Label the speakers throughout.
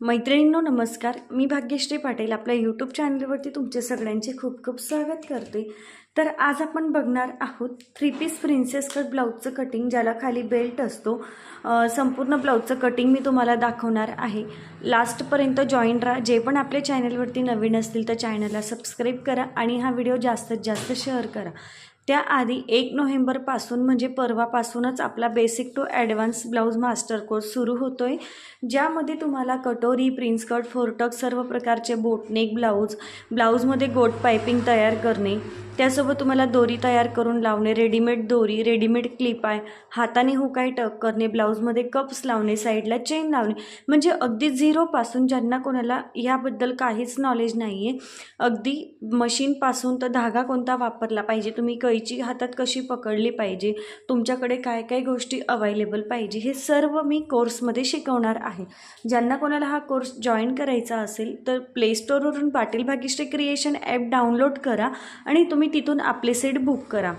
Speaker 1: मैत्रिणींनो नमस्कार. मी भाग्यश्री पाटील आपल्या यूट्यूब चॅनलवरती तुमचे सगळ्यांचे खूप खूप स्वागत करते. तर आज आपण बघणार आहोत थ्री पीस प्रिन्सेस कट ब्लाऊजचं कटिंग ज्याला खाली बेल्ट असतो. संपूर्ण ब्लाऊजचं कटिंग मी तुम्हाला दाखवणार आहे. लास्टपर्यंत जॉईन राहा. जे पण आपल्या चॅनलवरती नवीन असतील तर चॅनलला सबस्क्राईब करा आणि हा व्हिडिओ जास्तीत जास्त शेअर करा. त्याआधी एक नोव्हेंबरपासून म्हणजे परवापासूनच आपला basic to advance blouse master course सुरू होतो आहे ज्यामध्ये तुम्हाला कटोरी प्रिन्स कट फोरटक सर्व प्रकारचे बोटनेक ब्लाऊज ब्लाऊजमध्ये गोट पायपिंग तयार करणे त्यासोबत तुम्हाला दोरी तयार करून लावणे रेडीमेड दोरी रेडीमेड क्लिप आहे हाताने हुकाय टक करणे ब्लाऊजमध्ये कप्स लावणे साईडला चेन लावणे म्हणजे अगदी झिरोपासून ज्यांना कोणाला याबद्दल काहीच नॉलेज नाही आहे अगदी मशीनपासून तर धागा कोणता वापरला पाहिजे तुम्ही कैची हातात कशी पकडली पाहिजे? तुमच्याकडे काय काय गोष्टी अवेलेबल पाहिजे? हे सर्व मी कोर्समध्ये शिकवणार आहे. ज्यांना कोणाला हा कोर्स जॉईन करायचा असेल तर प्लेस्टोरवरून Patil Bhagyashree creation app download करा आणि तुम्ही तिथून आपले सेट बुक करा.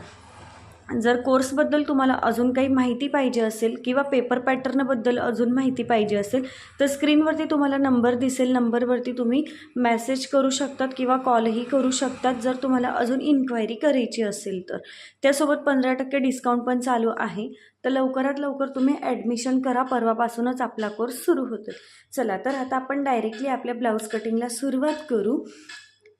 Speaker 1: जर कोर्सबद्दल तुम्हाला अजून काही माहिती पाहिजे असेल किंवा पेपर पॅटर्नबद्दल अजून माहिती पाहिजे असेल तर स्क्रीनवरती तुम्हाला नंबर दिसेल नंबरवरती तुम्ही मेसेज करू शकतात किंवा कॉलही करू शकतात जर तुम्हाला अजून इन्क्वायरी करायची असेल तर. त्यासोबत पंधरा टक्के डिस्काउंट पण चालू आहे. तर लवकरात लवकर तुम्ही ॲडमिशन करा परवापासूनच आपला कोर्स सुरू होतो. चला तर आता आपण डायरेक्टली आपल्या ब्लाऊज कटिंगला सुरुवात करू.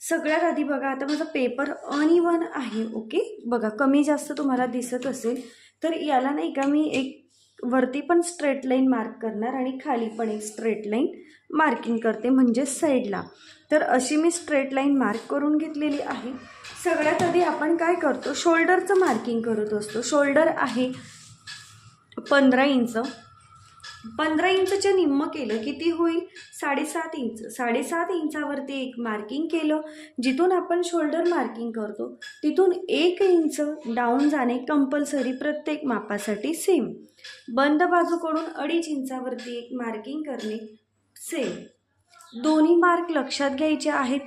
Speaker 1: सगळ्यात आधी बघा आता माझा पेपर अनइवन आहे ओके बघा कमी जास्त तुम्हाला दिसत असेल तर याला नाही का मी एक वरती पण स्ट्रेट लाईन मार्क करणार आणि खाली पण एक स्ट्रेट लाईन मार्किंग करते म्हणजे साईडला तर अशी मी स्ट्रेट लाईन मार्क करून घेतलेली आहे. सगळ्यात आधी आपण काय करतो शोल्डरचं मार्किंग करत असतो. शोल्डर आहे पंधरा इंच. पंधरा इंचच्या निम्म केलं किती होईल? साडेसात इंच. साडेसात इंचावरती एक मार्किंग केलं. जिथून आपण शोल्डर मार्किंग करतो तिथून एक इंच डाऊन जाणे कंपल्सरी प्रत्येक मापासाठी सेम बंद बाजूकडून अडीच इंचावरती एक मार्किंग करणे सेम दोन्ही मार्क लक्षात घ्यायचे आहेत.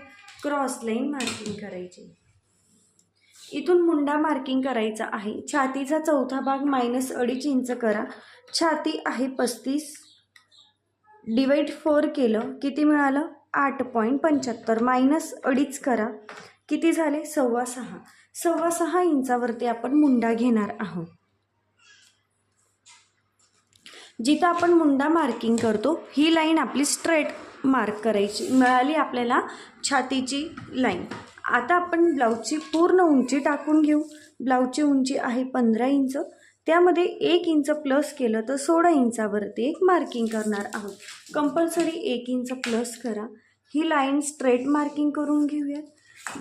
Speaker 1: क्रॉस लाईन मार्किंग करायची. इथून मुंडा मार्किंग करायचा आहे. छातीचा चौथा भाग मायनस अडीच इंच करा. छाती आहे पस्तीस. डिवाईड फोर केलं. किती मिळालं? आठ पॉईंट पंच्याहत्तर. मायनस अडीच करा. किती झाले? सव्वा सहा. सव्वा सहा इंचावरती आपण मुंडा घेणार आहोत. जिथं आपण मुंडा मार्किंग करतो ही लाईन आपली स्ट्रेट मार्क करायची. मिळाली आपल्याला छातीची लाईन आता आपण ब्लाऊजची पूर्ण उंची टाकून घेऊ. ब्लाऊजची उंची आहे पंधरा इंच. त्यामध्ये एक इंच प्लस केलं तर सोळा इंचावरती एक मार्किंग करणार आहोत. कंपल्सरी एक इंच प्लस करा. ही लाईन स्ट्रेट मार्किंग करून घेऊयात.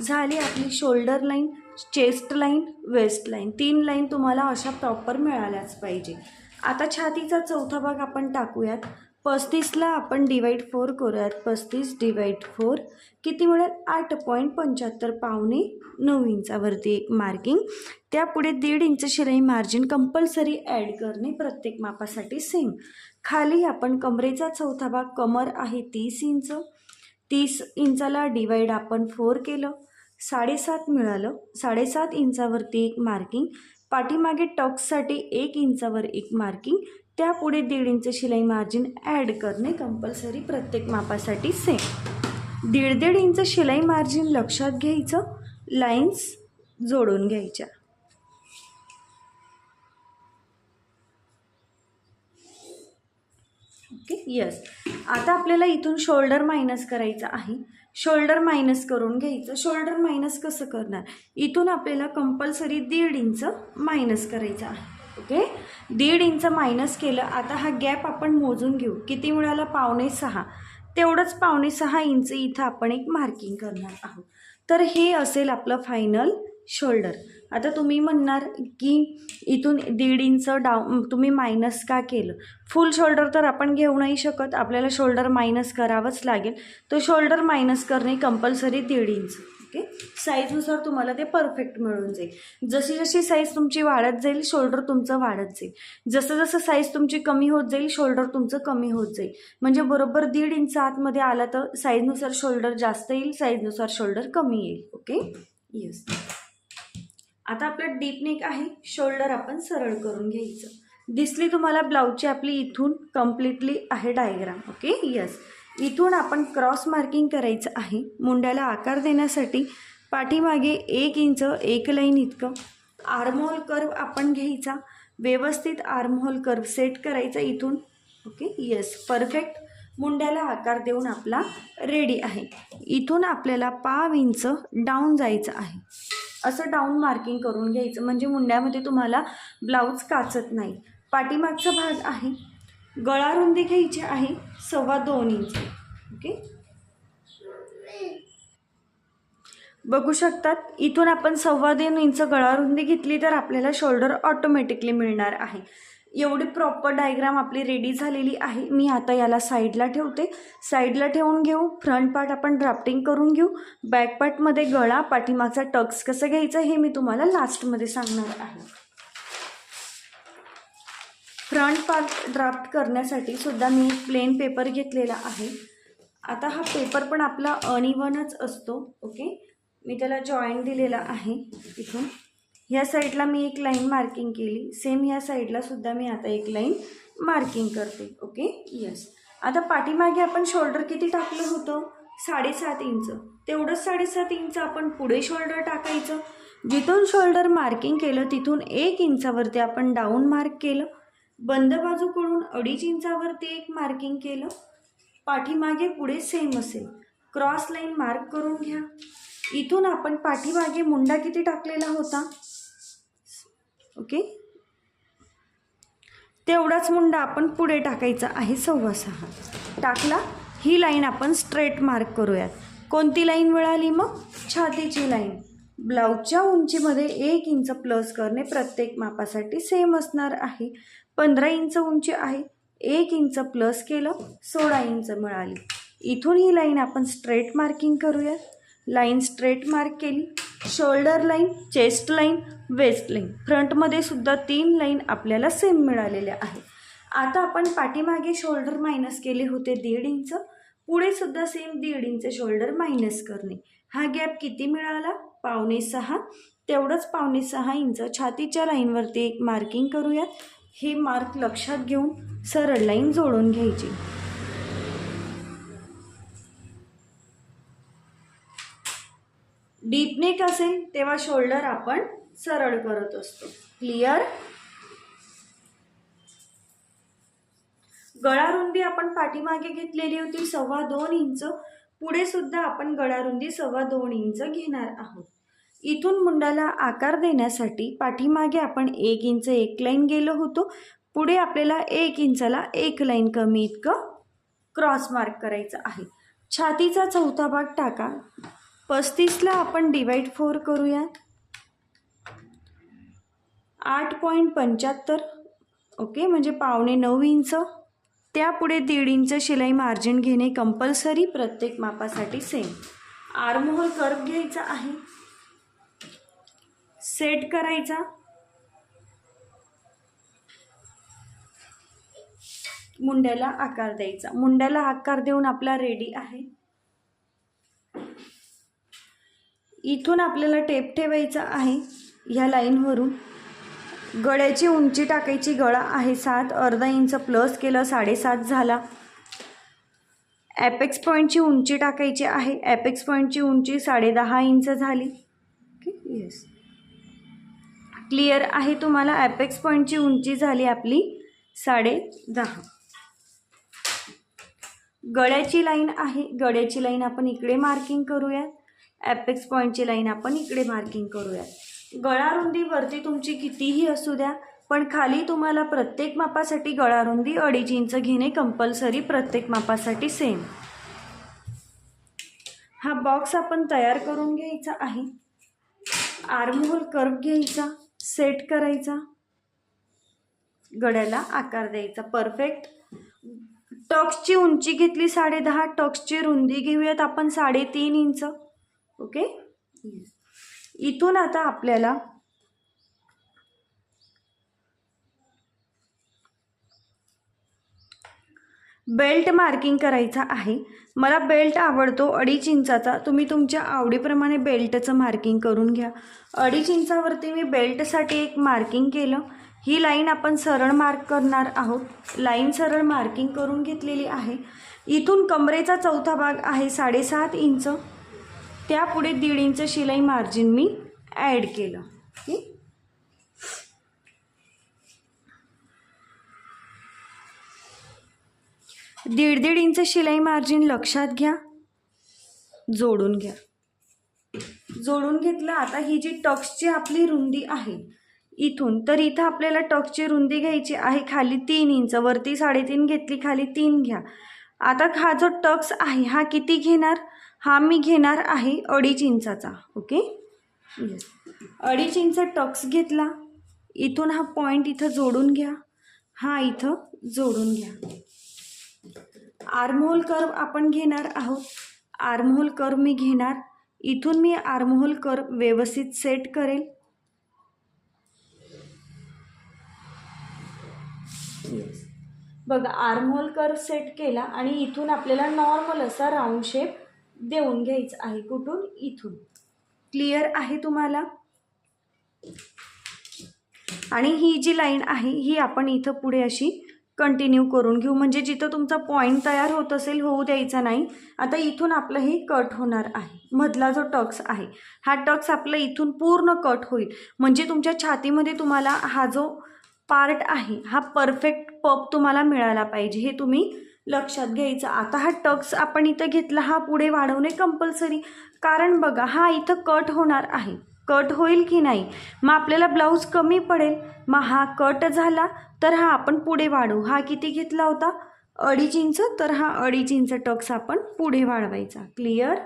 Speaker 1: झाली आपली shoulder line chest line waist line तीन लाईन तुम्हाला अशा प्रॉपर मिळाल्याच पाहिजे. आता छातीचा चौथा भाग आपण टाकूयात. पस्तीसला आपण डिवाईड फोर करूयात. पस्तीस डिवाईड फोर किती मिळेल? आठ पॉईंट पंच्याहत्तर पावणे नऊ इंचावरती एक मार्किंग त्यापुढे दीड इंच शिलाई मार्जिन कंपल्सरी ॲड करणे प्रत्येक मापासाठी सेम खाली आपण कमरेचा चौथा भाग कमर आहे तीस इंच. तीस इंचाला डिवाईड आपण फोर केलं. साडेसात मिळालं. साडेसात इंचावरती एक मार्किंग पाठीमागे टक्ससाठी एक इंचावर एक मार्किंग त्यापुढे दीड इंच शिलाई मार्जिन ॲड करणे कंपल्सरी प्रत्येक मापासाठी सेम दीड दीड इंच शिलाई मार्जिन लक्षात घ्यायचं लाईन्स जोडून घ्यायच्या. ओके यस आता आपल्याला इथून शोल्डर मायनस करायचं आहे. शोल्डर मायनस करून घ्यायचं. शोल्डर मायनस कसं करणार? इथून आपल्याला कंपल्सरी दीड इंच मायनस करायचं आहे. ओके? दीड इंच मायनस केलं आता हा गॅप आपण मोजून घेऊ. किती मिळाला? पावणे सहा. तेवढंच पावणे सहा इंच इथं आपण एक मार्किंग करणार आहोत. तर हे असेल आपलं फायनल शोल्डर आता तुम्ही म्हणणार की इथून दीड इंच डाऊन तुम्ही मायनस का केलं? फुल शोल्डर तर आपण घेऊ नाही शकत. आपल्याला शोल्डर मायनस करावंच लागेल. तर शोल्डर मायनस करणे कंपल्सरी दीड इंच. ओके? साईजनुसार तुम्हाला ते परफेक्ट मिळून जाईल. जशी जशी साईज तुमची वाढत जाईल शोल्डर तुमचं वाढत जाईल. जसं जसं साईज तुमची कमी होत जाईल शोल्डर तुमचं कमी होत जाईल. म्हणजे बरोबर दीड इंच आतमध्ये आला तर साईजनुसार शोल्डर जास्त येईल साईजनुसार शोल्डर कमी येईल. ओके? येस आता आपलं डीप नेक आहे शोल्डर आपण सरळ करून घ्यायचं. दिसली तुम्हाला ब्लाऊजची आपली इथून कम्प्लिटली आहे डायग्राम ओके? यस इथून आपण क्रॉस मार्किंग करायचं आहे. मुंड्याला आकार देण्यासाठी पाठीमागे एक इंच एक लाईन इतकं. आर्महोल कर्व आपण घ्यायचा. व्यवस्थित आर्महोल कर्व सेट करायचा इथून. ओके येस परफेक्ट मुंड्याला आकार देऊन आपला रेडी आहे. इथून आपल्याला पाव इंच डाऊन जायचं आहे. असं डाऊन मार्किंग करून घ्यायचं. म्हणजे मुंड्यामध्ये तुम्हाला ब्लाऊज काचत नाही. पाठीमागचा भाग आहे. गळा रुंदी घ्यायची आहे सव्वा दोन इंच. ओके? बघू शकतात इथून आपण सव्वा दोन इंच गळा रुंदी घेतली तर आपल्याला शोल्डर ऑटोमॅटिकली मिळणार आहे. एवढी प्रॉपर डायग्राम आपली रेडी झालेली आहे. मी आता याला साईडला ठेवते. साईडला ठेवून घेऊ फ्रंट पार्ट आपण ड्राफ्टिंग करून घेऊ. बॅक पार्टमध्ये गळा पाठीमागचा टक्स कसं घ्यायचं हे मी तुम्हाला लास्टमध्ये सांगणार आहे. फ्रंट पार्ट ड्राफ्ट करण्यासाठी सुद्धा मी प्लेन पेपर घेतलेला आहे. आता हा पेपर पण आपला अनिवनच असतो ओके? मी त्याला जॉईंट दिलेला आहे इथून. ह्या साईडला मी एक लाईन मार्किंग केली. सेम ह्या साईडला सुद्धा मी आता एक लाईन मार्किंग करते ओके? येस आता पाठीमागे आपण शोल्डर किती टाकलं होतं? साडेसात इंच. तेवढंच साडेसात इंच आपण पुढे शोल्डर टाकायचं. जिथून शोल्डर मार्किंग केलं तिथून एक इंचावरती आपण डाऊन मार्क केलं. बंद बाजूकडून अडीच इंचावरती एक मार्किंग केलं. पाठीमागे पुढे सेम असेल. क्रॉस लाईन मार्क करून घ्या. इथून आपण पाठीमागे मुंडा किती टाकलेला होता? ओके तेवढाच मुंडा आपण पुढे टाकायचा आहे सव्वा सहा. टाकला ही लाईन आपण स्ट्रेट मार्क करूयात. कोणती लाईन मिळाली मग? छातीची लाईन ब्लाऊजच्या उंचीमध्ये एक इंच प्लस करणे प्रत्येक मापासाठी सेम असणार आहे. पंधरा इंच उंची आहे. एक इंच प्लस केलं सोळा इंच मिळाली. इथून ही लाईन आपण स्ट्रेट मार्किंग करूयात लाईन स्ट्रेट मार्क केली. Shoulder line chest line waist line फ्रंटमध्ये सुद्धा तीन लाईन आपल्याला सेम मिळालेल्या आहे आता आपण पाठीमागे शोल्डर मायनस केले होते दीड इंच. पुढे सुद्धा सेम दीड इंच शोल्डर मायनस करणे. हा गॅप किती मिळाला? पावणे सहा. तेवढंच पावणे सहा इंच छातीच्या लाईनवरती एक मार्किंग करूयात. हे मार्क लक्षात घेऊन सरळ लाईन जोडून घ्यायची. डीप नेक असेल तेव्हा शोल्डर आपण सरळ करत असतो. क्लिअर गळा रुंदी आपण पाठीमागे घेतलेली होती सव्वा दोन इंच. पुढे सुद्धा आपण गळा रुंदी सव्वा दोन इंच घेणार आहोत. इथून मुंडाला आकार देण्यासाठी पाठीमागे आपण एक इंच एक लाईन गेलो होतो. पुढे आपल्याला एक इंचाला एक लाईन कमी इतकं क्रॉस मार्क करायचं आहे. छातीचा चौथा भाग टाका. पस्तीसला आपण डिवाईड फोर करूया आठ पॉईंट पंच्याहत्तर. ओके म्हणजे पावणे नऊ इंच. त्यापुढे दीड इंच शिलाई मार्जिन घेणे कंपल्सरी प्रत्येक मापासाठी सेम आरमोहर कर्व घ्यायचा आहे. सेट करायचा. मुंड्याला आकार द्यायचा. मुंड्याला आकार देऊन आपला रेडी आहे. इथून आपल्याला टेप ठेवायचा आहे. ह्या लाईनवरून गळ्याची उंची टाकायची. गळा आहे सात. अर्धा इंच प्लस केलं साडेसात झाला. ॲपेक्स पॉईंटची उंची टाकायची आहे. ॲपेक्स पॉईंटची उंची साडेदहा इंच झाली. ओके येस क्लिअर आहे तुम्हाला? ॲपेक्स पॉईंटची उंची झाली आपली साडे दहा. गळ्याची लाईन आहे. गळ्याची लाईन आपण इकडे मार्किंग करूयात. ॲपेक्स पॉईंटची लाईन आपण इकडे मार्किंग करूयात. गळा रुंदी वरती तुमची कितीही असू द्या पण खाली तुम्हाला प्रत्येक मापासाठी गळा रुंदी अडीच इंच घेणे कंपल्सरी प्रत्येक मापासाठी सेम हा बॉक्स आपण तयार करून घ्यायचा आहे. आर्महोल कर्व घ्यायचा. सेट करायचा. गड्याला आकार द्यायचा. परफेक्ट टक्सची उंची घेतली साडेदहा. टक्सची रुंदी घेऊयात आपण साडेतीन इंच. ओके इथून आता आपल्याला बेल्ट मार्किंग करायचा आहे. मला बेल्ट आवडतो. अडीच इंचाचा. तुम्ही तुमच्या आवडीप्रमाणे बेल्टचं मार्किंग करून घ्या. अडीच इंचावरती मी बेल्टसाठी एक मार्किंग केलं. ही लाईन आपण सरळ मार्क करणार आहोत. लाईन सरळ मार्किंग करून घेतलेली आहे. इथून कमरेचा चौथा भाग आहे साडेसात इंच. त्यापुढे दीड इंच शिलाई मार्जिन मी ॲड केलं. ठीक दीड दीड इंच शिलाई मार्जिन लक्षात घ्या. जोडून घ्या. जोडून घेतलं आता ही जी टक्सची आपली रुंदी आहे इथून तर इथं आपल्याला टक्सची रुंदी घ्यायची आहे खाली तीन इंच वरती साडेतीन घेतली खाली तीन घ्या. आता हा जो टक्स आहे हा किती घेणार? हा मी घेणार आहे अडीच इंचाचा ओके? येस अडीच इंच टक्स घेतला इथून हा पॉईंट इथं जोडून घ्या. हा इथं जोडून घ्या. आर्महोल कर्व आपण घेणार आहोत. आर्महोल कर्व मी घेणार. इथून मी आर्महोल कर्व व्यवस्थित सेट करेल. बघा आर्महोल कर्व सेट केला आणि इथून आपल्याला नॉर्मल असा राऊंड शेप देऊन घ्यायचा आहे कुठून? इथून. क्लिअर आहे तुम्हाला? आणि ही जी लाईन आहे ही आपण इथं पुढे अशी कंटिन्यू करून घेऊ. म्हणजे जिथं तुमचा पॉईंट तयार होत असेल होऊ द्यायचा नाही. आता इथून आपलं हे कट होणार आहे. मधला जो टक्स आहे हा टक्स आपला इथून पूर्ण कट होईल. म्हणजे तुमच्या छातीमध्ये तुम्हाला हा जो पार्ट आहे हा परफेक्ट पप तुम्हाला मिळाला पाहिजे. हे तुम्ही लक्षात घ्यायचं. आता हा टक्स आपण इथं घेतला हा पुढे वाढवणे कंपल्सरी कारण बघा हा इथं कट होणार आहे. कट होईल की नाही? मग आपल्याला ब्लाऊज कमी पडेल. मग हा कट झाला तर हा आपण पुढे वाढवू. हा किती घेतला होता? अडीच इंच. तर हा अडीच इंच टक्स आपण पुढे वाढवायचा. क्लिअर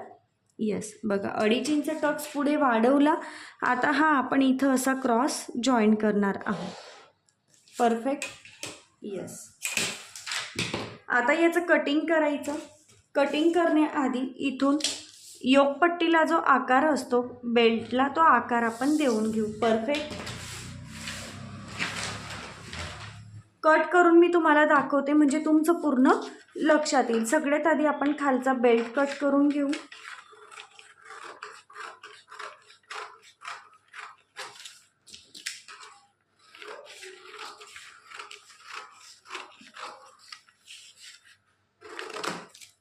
Speaker 1: येस बघा अडीच इंच टक्स पुढे वाढवला. आता हा आपण इथं असा क्रॉस जॉईन करणार आहोत. परफेक्ट येस आता याचं कटिंग करायचं. कटिंग करण्याआधी इथून योगपट्टीला जो आकार असतो बेल्टला तो आकार आपण देऊन घेऊ. परफेक्ट कट करून मी तुम्हाला दाखवते म्हणजे तुमचं पूर्ण लक्षात येईल. सगळ्यात आधी आपण खालचा बेल्ट कट करून घेऊ.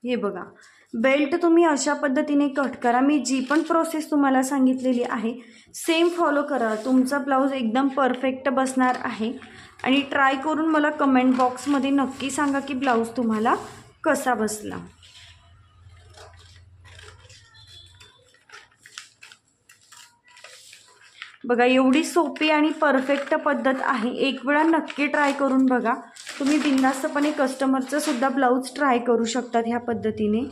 Speaker 1: हे बघा. बेल्ट तुम्ही अशा पद्धतीने कट करा. मी जी पण प्रोसेस तुम्हाला सांगितलेली आहे सेम फॉलो करा. तुमचा ब्लाऊज एकदम परफेक्ट बसणार आहे. आणि ट्राय करून मला कमेंट बॉक्समध्ये नक्की सांगा की ब्लाऊज तुम्हाला कसा बसला. बघा एवढी सोपी आणि परफेक्ट पद्धत आहे. एक वेळा नक्की ट्राय करून बघा. तुम्ही बिंदास्तपणे कस्टमरचं सुद्धा ब्लाऊज ट्राय करू शकतात ह्या पद्धतीने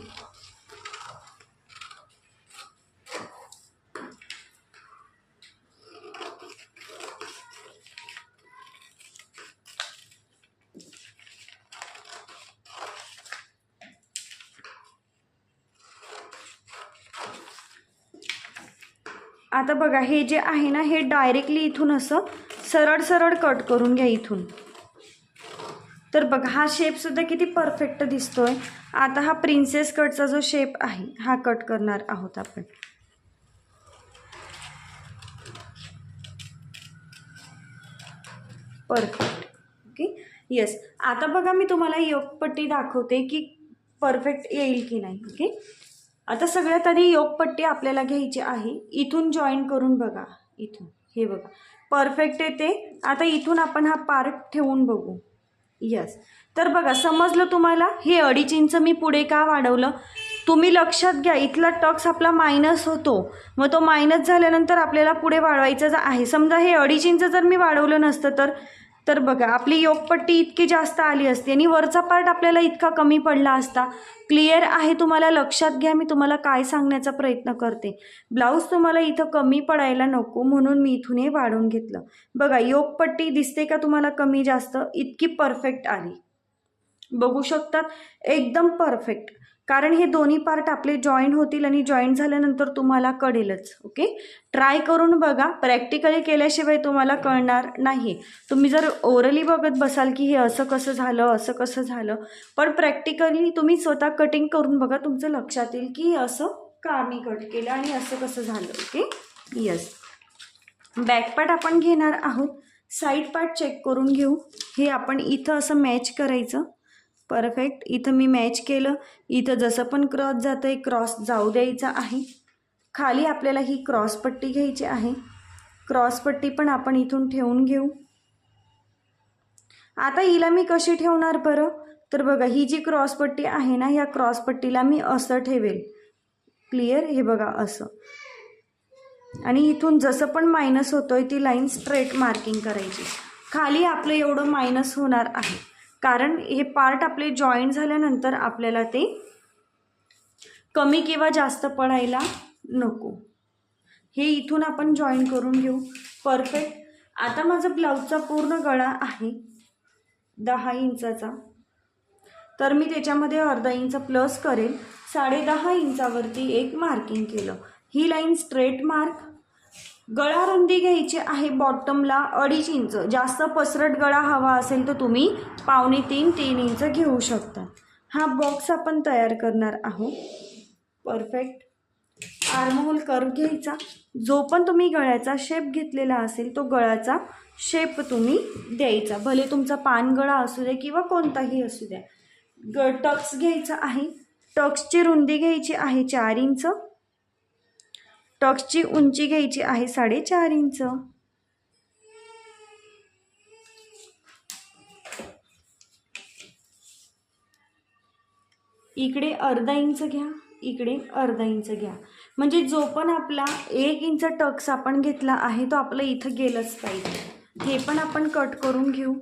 Speaker 1: आता बघा हे जे आहे ना हे डायरेक्टली इथून असं सरळ सरळ कट करून घ्या इथून. तर बघा हा शेपसुद्धा किती परफेक्ट दिसतो आहे आता हा प्रिन्सेस कटचा जो शेप आहे हा कट करणार आहोत आपण. परफेक्ट ओके येस आता बघा मी तुम्हाला योगपट्टी दाखवते की परफेक्ट येईल की नाही. ओके आता सगळ्यात आधी योगपट्टी आपल्याला घ्यायची आहे. इथून जॉईन करून बघा. इथून. हे बघा. परफेक्ट येते आता इथून आपण हा पार्ट ठेवून बघू. यस तर बघा समजलं तुम्हाला? हे अडीच इंच मी पुढे का वाढवलं? तुम्ही लक्षात घ्या इथला टक्स आपला मायनस होतो. मग तो मायनस झाल्यानंतर आपल्याला पुढे वाढवायचं आहे. समजा हे अडीच इंच जर मी वाढवलं नसतं तर? तर बघा आपली योगपट्टी इतकी जास्त आली असती आणि वरचा पार्ट आपल्याला इतका कमी पडला असता. क्लिअर आहे तुम्हाला? लक्षात घ्या मी तुम्हाला काय सांगण्याचा प्रयत्न करते. ब्लाऊज तुम्हाला इथं कमी पडायला नको म्हणून मी इथून हे वाढवून घेतलं. बघा योगपट्टी दिसते का तुम्हाला कमी जास्त? इतकी परफेक्ट आली. बघू शकतात? एकदम परफेक्ट कारण हे दोन्ही पार्ट आपले जॉईन होतील आणि जॉईन झाल्यानंतर तुम्हाला कळेलच ओके ट्राय करून बघा. प्रॅक्टिकली केल्याशिवाय तुम्हाला कळणार नाही. तुम्ही जर ओरली बघत बसाल की हे असं कसं झालं असं कसं झालं पण प्रॅक्टिकली तुम्ही स्वतः कटिंग करून बघा. तुमचं लक्षात येईल की असं का मी कट केलं आणि असं कसं झालं ओके येस बॅकपार्ट आपण घेणार आहोत. साईड पार्ट चेक करून घेऊ. हे आपण इथं असं मॅच करायचं. परफेक्ट इथं मी मॅच केलं. इथं जसं पण क्रॉस जातं आहे क्रॉस जाऊ द्यायचा आहे. खाली आपल्याला ही क्रॉस पट्टी घ्यायची आहे. क्रॉस पट्टी पण आपण इथून ठेवून घेऊ. आता हिला मी कशी ठेवणार बरं? तर बघा ही जी क्रॉस पट्टी आहे ना ह्या क्रॉस पट्टीला मी असं ठेवेल. क्लिअर हे बघा असं. आणि इथून जसं पण मायनस होतोय ती लाईन स्ट्रेट मार्किंग करायची. खाली आपलं एवढं मायनस होणार आहे. कारण हे पार्ट आपले जॉईंट झाल्यानंतर आपल्याला ते कमी किंवा जास्त पडायला नको. हे इथून आपण जॉईन करून घेऊ. परफेक्ट आता माझा ब्लाऊजचा पूर्ण गळा आहे. दहा इंचाचा. तर मी त्याच्यामध्ये अर्धा इंच प्लस करेल. साडे दहा इंचावरती एक मार्किंग केलं. ही लाईन स्ट्रेट मार्क गळा रुंदी घ्यायची आहे बॉटमला अडीच इंच. जास्त पसरट गळा हवा असेल तर तुम्ही पावणे तीन तीन इंच घेऊ शकता. हा बॉक्स आपण तयार करणार आहोत. परफेक्ट आर्महोल कर्व घ्यायचा. जो पण तुम्ही गळ्याचा शेप घेतलेला असेल तो गळ्याचा शेप तुम्ही द्यायचा. भले तुमचा पानगळा असू द्या किंवा कोणताही असू द्या. ग टक्स घ्यायचा आहे. टक्सची रुंदी घ्यायची आहे चार इंच. टक्सची उंची घ्यायची आहे साडेचार इंच. इकडे अर्धा इंच घ्या इकडे अर्धा इंच घ्या. म्हणजे जो पण आपला एक इंच टक्स आपण घेतला आहे तो आपलं इथं गेलंच पाहिजे. हे पण आपण कट करून घेऊ.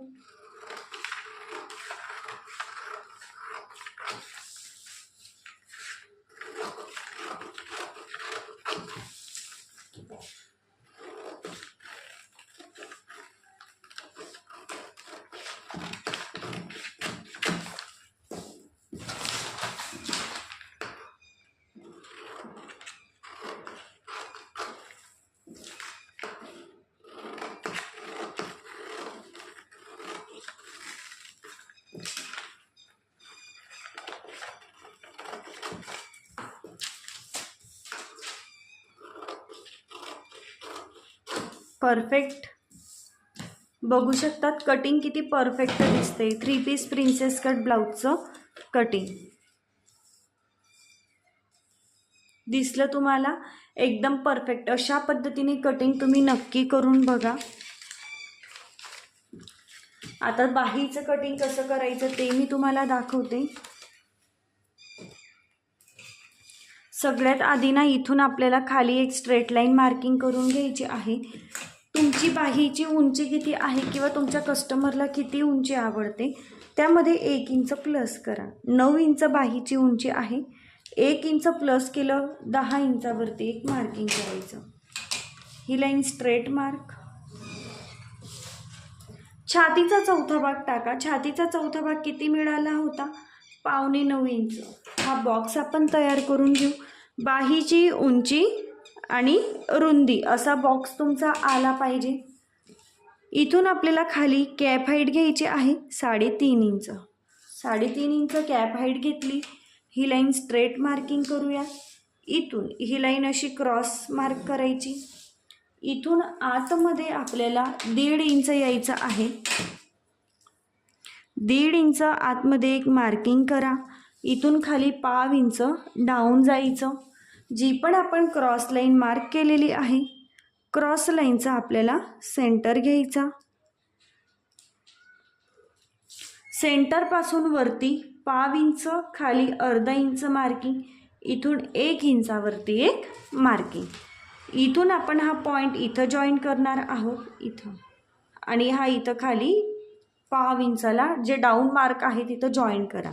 Speaker 1: परफेक्ट. बघू शकतात कटिंग किती परफेक्ट दिसते थ्री पीस प्रिन्सेस कट ब्लाऊजचं कटिंग दिसलं तुम्हाला? एकदम परफेक्ट अशा पद्धतीने कटिंग तुम्ही नक्की करून बघा. आता बाहीचं कटिंग कसं करायचं ते मी तुम्हाला दाखवते. सगळ्यात आधी ना इथून आपल्याला खाली एक स्ट्रेट लाईन मार्किंग करून घ्यायची आहे. तुमची बाहीची उंची किती आहे किंवा तुमच्या कस्टमरला किती उंची आवडते त्यामध्ये एक इंच प्लस करा. नऊ इंच बाहीची उंची आहे. एक इंच प्लस केलं दहा इंचावरती एक मार्किंग करायचं. ही लाईन स्ट्रेट मार्क छातीचा चौथा भाग टाका. छातीचा चौथा भाग किती मिळाला होता? पावणे नऊ इंच. हा बॉक्स आपण तयार करून घेऊ. बाहीची उंची आणि रुंदी असा बॉक्स तुमचा आला पाहिजे. इथून आपल्याला खाली कॅप हाईट घ्यायची आहे साडेतीन इंच. साडेतीन इंच कॅप हाईट घेतली. ही लाईन स्ट्रेट मार्किंग करूया. इथून ही लाईन अशी क्रॉस मार्क करायची. इथून आतमध्ये आपल्याला दीड इंच यायचं आहे. दीड इंच आतमध्ये एक मार्किंग करा. इथून खाली पाव इंच डाऊन जायचं. जी पण आपण क्रॉस लाईन मार्क केलेली आहे क्रॉस लाईनचा आपल्याला सेंटर घ्यायचा. सेंटरपासून वरती पाव इंच खाली अर्धा इंच मार्किंग इथून एक इंचावरती एक मार्किंग इथून आपण हा पॉईंट इथं जॉईन करणार आहोत इथं. आणि हा इथं खाली पाव इंचाला जे डाऊन मार्क आहे तिथं जॉईन करा.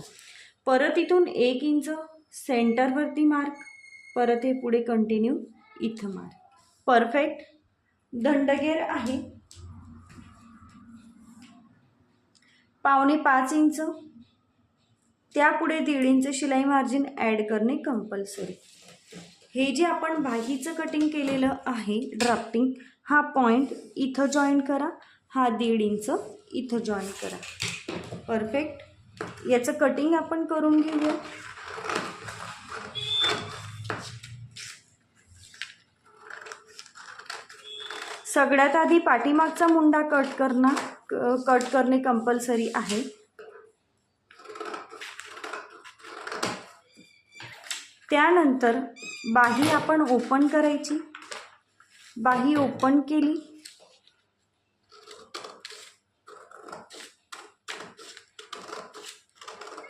Speaker 1: परत इथून एक इंच सेंटरवरती मार्क परत हे पुढे कंटिन्यू इथं मार. परफेक्ट दंडगेर आहे. पावणे पाच इंच. त्यापुढे दीड इंच शिलाई मार्जिन ॲड करणे कंपल्सरी हे जे आपण बाहीचं कटिंग केलेलं आहे ड्राफ्टिंग हा पॉईंट इथं जॉईन करा. हा दीड इंच इथं जॉईन करा. परफेक्ट याचं कटिंग आपण करून घेऊया. सगळ्यात आधी पाठीमागचा मुंडा कट करणं कट करणे कंपल्सरी आहे. त्यानंतर बाही आपण ओपन करायची. बाही ओपन केली.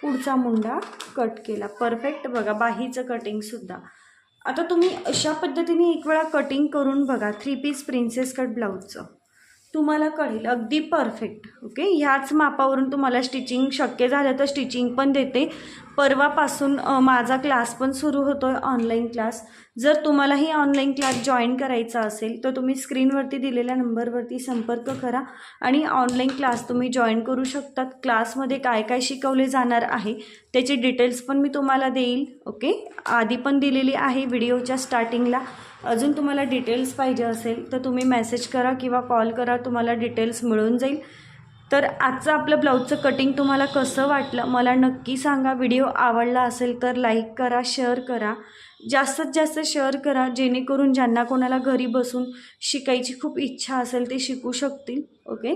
Speaker 1: पुढचा मुंडा कट केला. परफेक्ट बघा बाहीचं कटिंगसुद्धा आता तुम्ही अशा पद्धतीने एक वेळा कटिंग करून बघा थ्री पीस प्रिन्सेस कट ब्लाऊजचं तुम्हाला कळेल. अगदी परफेक्ट ओके ह्याच मापावरून तुम्हाला स्टिचिंग शक्य झालं तर स्टिचिंग पण देते. परवापासून माझा क्लास पण सुरू होतो आहे ऑनलाईन क्लास जर तुम्हालाही ऑनलाईन क्लास जॉईन करायचा असेल तर तुम्ही स्क्रीनवरती दिलेल्या नंबरवरती संपर्क करा आणि ऑनलाईन क्लास तुम्ही जॉईन करू शकतात. क्लासमध्ये काय काय शिकवले जाणार आहे त्याची डिटेल्स पण मी तुम्हाला देईल. ओके आधी पण दिलेली आहे व्हिडिओच्या स्टार्टिंगला अजून तुम्हाला डिटेल्स पाहिजे असेल तर तुम्ही मेसेज करा किंवा कॉल करा. तुम्हाला डिटेल्स मिळून जाईल. तर आजचं आपलं ब्लाऊजचं कटिंग तुम्हाला कसं वाटलं? मला नक्की सांगा. व्हिडिओ आवडला असेल तर लाईक करा शेअर करा. जास्तीत जास्त शेअर करा जेणेकरून ज्यांना कोणाला घरी बसून शिकायची खूप इच्छा असेल ते शिकू शकतील. ओके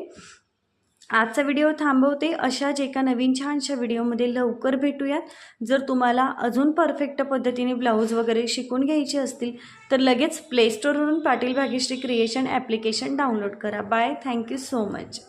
Speaker 1: आजचा व्हिडिओ थांबवते. अशाच एका नवीन छानशा व्हिडिओमध्ये लवकर भेटूयात. जर तुम्हाला अजून परफेक्ट पद्धतीने ब्लाऊज वगैरे शिकून घ्यायचे असतील तर लगेच play स्टोरवरून Patil Bhagyashree creation application download करा. Bye thank you so much